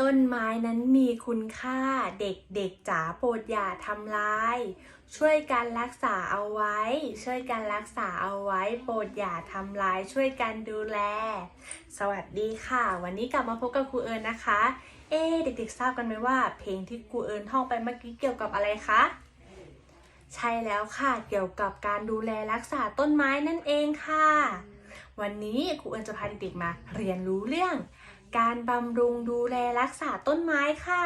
ต้นไม้นั้นมีคุณค่าเด็กๆจ๋าโปรดอย่าทำลาย ช่วยกันรักษาเอาไว้ ช่วยกันรักษาเอาไว้ โปรดอย่าทำลาย ช่วยกันดูแล สวัสดีค่ะ วันนี้กลับมาพบกับครูเอิญนะคะ เอ๊เด็กๆทราบกันไหมว่า เพลงที่ครูเอิญท่องไปเมื่อกี้เกี่ยวกับอะไรคะใช่แล้วค่ะเกี่ยวกับการดูแลรักษาต้นไม้นั่นเองค่ะ วันนี้ครูเอิญจะพาเด็กๆมาเรียนรู้เรื่อง การบำรุงดูแลรักษาต้นไม้ค่ะ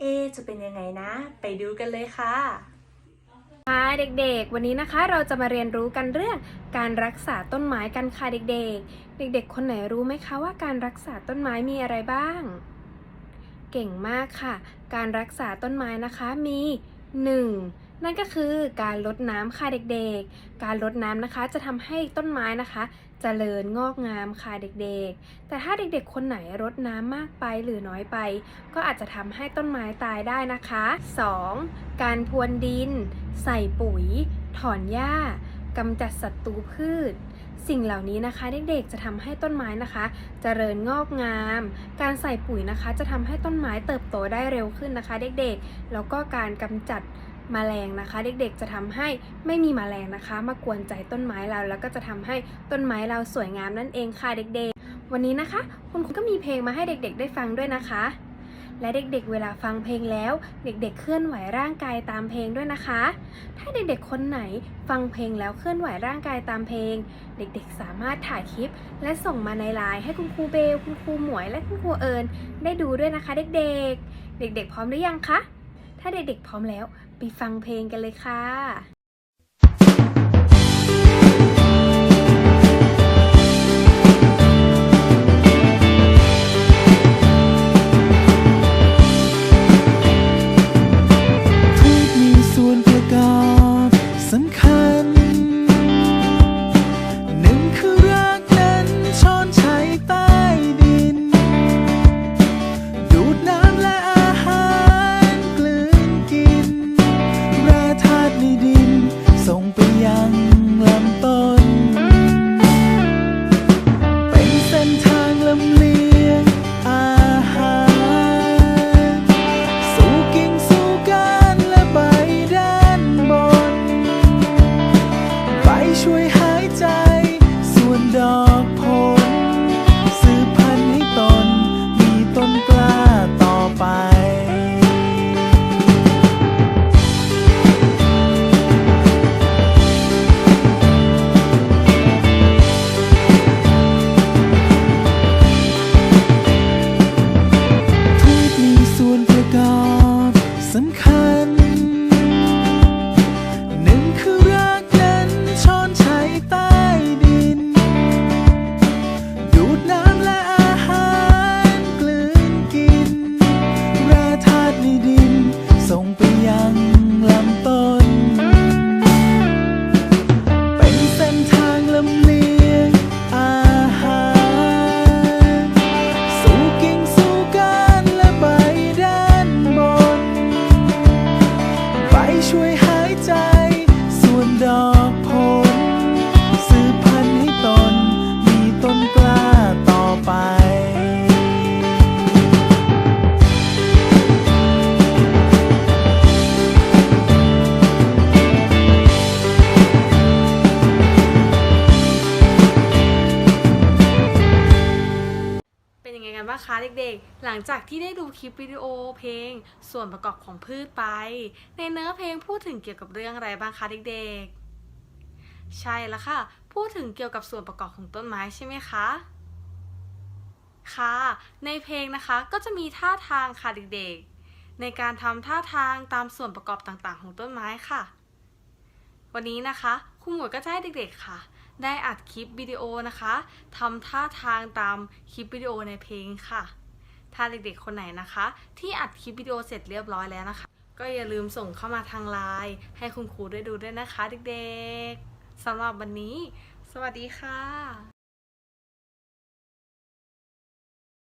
เอ จะเป็นยังไงนะ ไปดูกันเลยค่ะค่ะเด็กๆ วันนี้นะคะเราจะมาเรียนรู้กันเรื่องการรักษาต้นไม้กันค่ะเด็กๆ เด็กๆ คนไหนรู้ไหมคะว่าการรักษาต้นไม้มีอะไรบ้าง เก่งมากค่ะ การรักษาต้นไม้นะคะมี 1. นั่นก็คือการลดน้ำค่ะเด็กๆ การลดน้ำนะคะจะทำให้ต้นไม้นะคะจเจริญงอกงามค่ะเด็กๆ แต่ถ้าเด็กๆ คนไหนรดน้ำมากไปหรือน้อยไป ก็อาจจะทำให้ต้นไม้ตายได้นะคะ 2. การพรวนดิน ใส่ปุ๋ย ถอนหญ้ากำจัดศัตรูพืช สิ่งเหล่านี้นะคะเด็กๆจะทำให้ต้นไม้นะคะเจริญงอกงาม การใส่ปุ๋ยนะคะ จะทำให้ต้นไม้เติบโตได้เร็วขึ้นนะคะ เด็กๆ แล้วก็การกำจัด แมลงนะคะ เด็กๆจะทำให้ไม่มีแมลงนะคะ มากวนใจต้นไม้เราแล้วก็จะทำให้ต้นไม้เราสวยงามนั่นเองค่ะเด็กๆ วันนี้นะคะ คุณครูก็มีเพลงมาให้เด็กๆ ได้ฟังด้วยนะคะ และเด็กๆ เวลาฟังเพลงแล้ว เด็กๆ เคลื่อนไหวร่างกายตามเพลงด้วยนะคะ ถ้าเด็กๆ คนไหนฟังเพลงแล้วเคลื่อนไหวร่างกายตามเพลง เด็กๆ สามารถถ่ายคลิป และส่งมาในไลน์ให้คุณครูเบลคุณครูหมวย และคุณครูเอิญได้ดูด้วยนะคะ เด็กๆ เด็กๆ พร้อมหรือยังคะ ถ้าเด็กๆ พร้อมแล้ว ไปฟังเพลงกันเลยค่ะ เด็กๆ หลังจากที่ได้ดูคลิปวิดีโอเพลง ส่วนประกอบของพืชไป ในเนื้อเพลงพูดถึงเกี่ยวกับเรื่องอะไรบ้างคะเด็กๆ ใช่แล้วค่ะ พูดถึงเกี่ยวกับส่วนประกอบของต้นไม้ใช่ไหมคะ ค่ะ ในเพลงนะคะก็จะมีท่าทางค่ะเด็กๆ ในการทำท่าทางตามส่วนประกอบต่างๆ ของต้นไม้ค่ะ วันนี้นะคะครูหมวยก็จะให้เด็กๆค่ะ ได้อัดคลิปวิดีโอนะคะทำท่าทางตามคลิปวิดีโอในเพลงค่ะ ถ้าเด็กๆคนไหนนะคะ ที่อัดคลิปวิดีโอเสร็จเรียบร้อยแล้วนะคะ ก็อย่าลืมส่งเข้ามาทางไลน์ให้คุณครูได้ดูด้วยนะคะเด็กๆสำหรับวันนี้ สวัสดีค่ะ